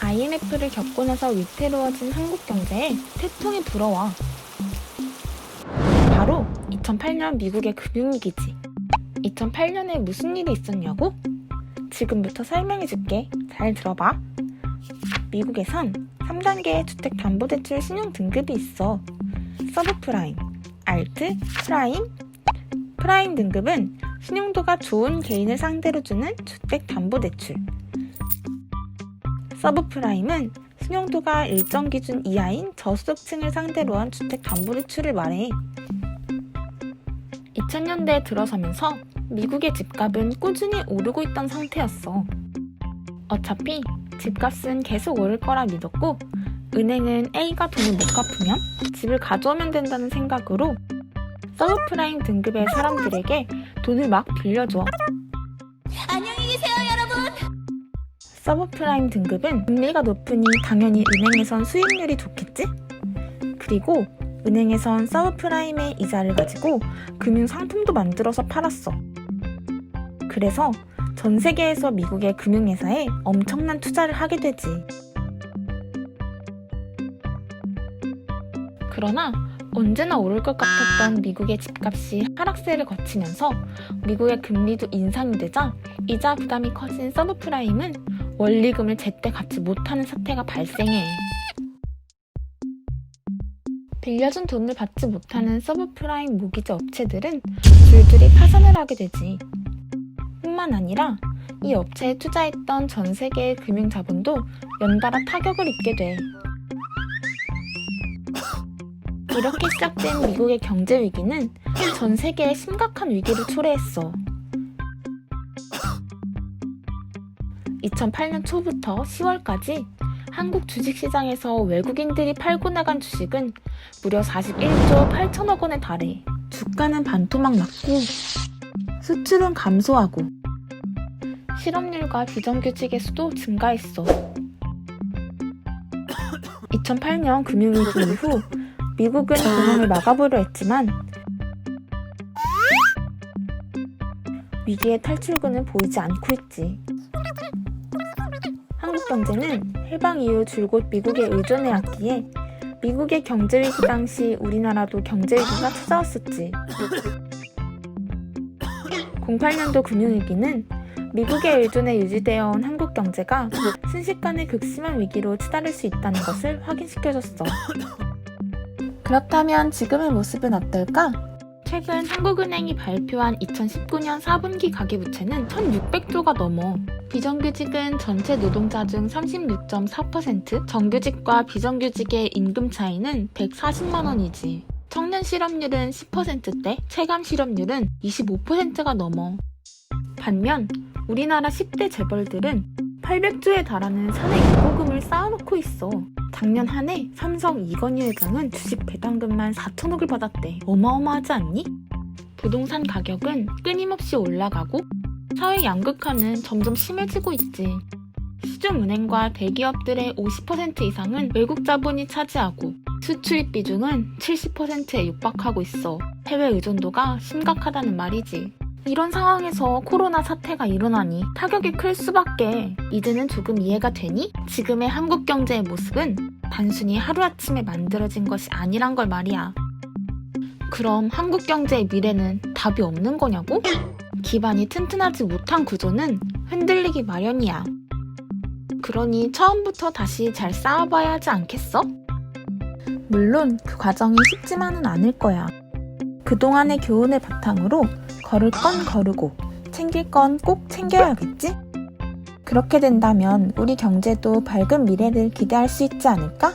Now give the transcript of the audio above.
IMF를 겪고 나서 위태로워진 한국 경제에 태통이 불어와. 바로 2008년 미국의 금융위기지. 2008년에 무슨 일이 있었냐고? 지금부터 설명해 줄게. 잘 들어봐. 미국에선 3단계의 주택담보대출 신용 등급이 있어. 서브프라임, 알트, 프라임. 프라임 등급은 신용도가 좋은 개인을 상대로 주는 주택담보대출. 서브프라임은 신용도가 일정 기준 이하인 저소득층을 상대로 한 주택 담보대출을 말해. 2000년대에 들어서면서 미국의 집값은 꾸준히 오르고 있던 상태였어. 어차피 집값은 계속 오를 거라 믿었고, 은행은 A가 돈을 못 갚으면 집을 가져오면 된다는 생각으로 서브프라임 등급의 사람들에게 돈을 막 빌려줘. 여러분. 서브프라임 등급은 금리가 높으니 당연히 은행에선 수익률이 좋겠지? 그리고 은행에선 서브프라임의 이자를 가지고 금융 상품도 만들어서 팔았어. 그래서 전 세계에서 미국의 금융회사에 엄청난 투자를 하게 되지. 그러나 언제나 오를 것 같았던 미국의 집값이 하락세를 거치면서 미국의 금리도 인상이 되자 이자 부담이 커진 서브프라임은 원리금을 제때 갚지 못하는 사태가 발생해. 빌려준 돈을 받지 못하는 서브프라임 모기지 업체들은 줄줄이 파산을 하게 되지. 뿐만 아니라 이 업체에 투자했던 전 세계의 금융 자본도 연달아 타격을 입게 돼. 이렇게 시작된 미국의 경제 위기는 전 세계에 심각한 위기를 초래했어. 2008년 초부터 10월까지 한국 주식시장에서 외국인들이 팔고 나간 주식은 무려 41조 8천억 원에 달해. 주가는 반토막 났고 수출은 감소하고 실업률과 비정규직의 수도 증가했어. 2008년 금융위기 이후 미국은 금융을 막아보려 했지만 위기의 탈출구는 보이지 않고 있지. 한국 경제는 해방 이후 줄곧 미국에 의존해왔기에 미국의 경제위기 당시 우리나라도 경제위기가 찾아왔었지. 08년도 금융위기는 미국의 의존에 유지되어 온 한국 경제가 순식간에 극심한 위기로 치달을 수 있다는 것을 확인시켜줬어. 그렇다면 지금의 모습은 어떨까? 최근 한국은행이 발표한 2019년 4분기 가계부채는 1,600조가 넘어. 비정규직은 전체 노동자 중 36.4%, 정규직과 비정규직의 임금 차이는 140만 원이지. 청년 실업률은 10%대, 체감 실업률은 25%가 넘어. 반면 우리나라 10대 재벌들은 800조에 달하는 사내 인보금을 쌓아놓고 있어. 작년 한 해 삼성 이건희 회장은 주식 배당금만 4천억을 받았대. 어마어마하지 않니? 부동산 가격은 끊임없이 올라가고 사회 양극화는 점점 심해지고 있지. 시중은행과 대기업들의 50% 이상은 외국 자본이 차지하고 수출입 비중은 70%에 육박하고 있어. 해외 의존도가 심각하다는 말이지. 이런 상황에서 코로나 사태가 일어나니 타격이 클 수밖에. 이제는 조금 이해가 되니? 지금의 한국 경제의 모습은 단순히 하루아침에 만들어진 것이 아니란 걸 말이야. 그럼 한국 경제의 미래는 답이 없는 거냐고? 기반이 튼튼하지 못한 구조는 흔들리기 마련이야. 그러니 처음부터 다시 잘 쌓아봐야 하지 않겠어? 물론 그 과정이 쉽지만은 않을 거야. 그동안의 교훈을 바탕으로 걸을 건 거르고 챙길 건 꼭 챙겨야겠지? 그렇게 된다면 우리 경제도 밝은 미래를 기대할 수 있지 않을까?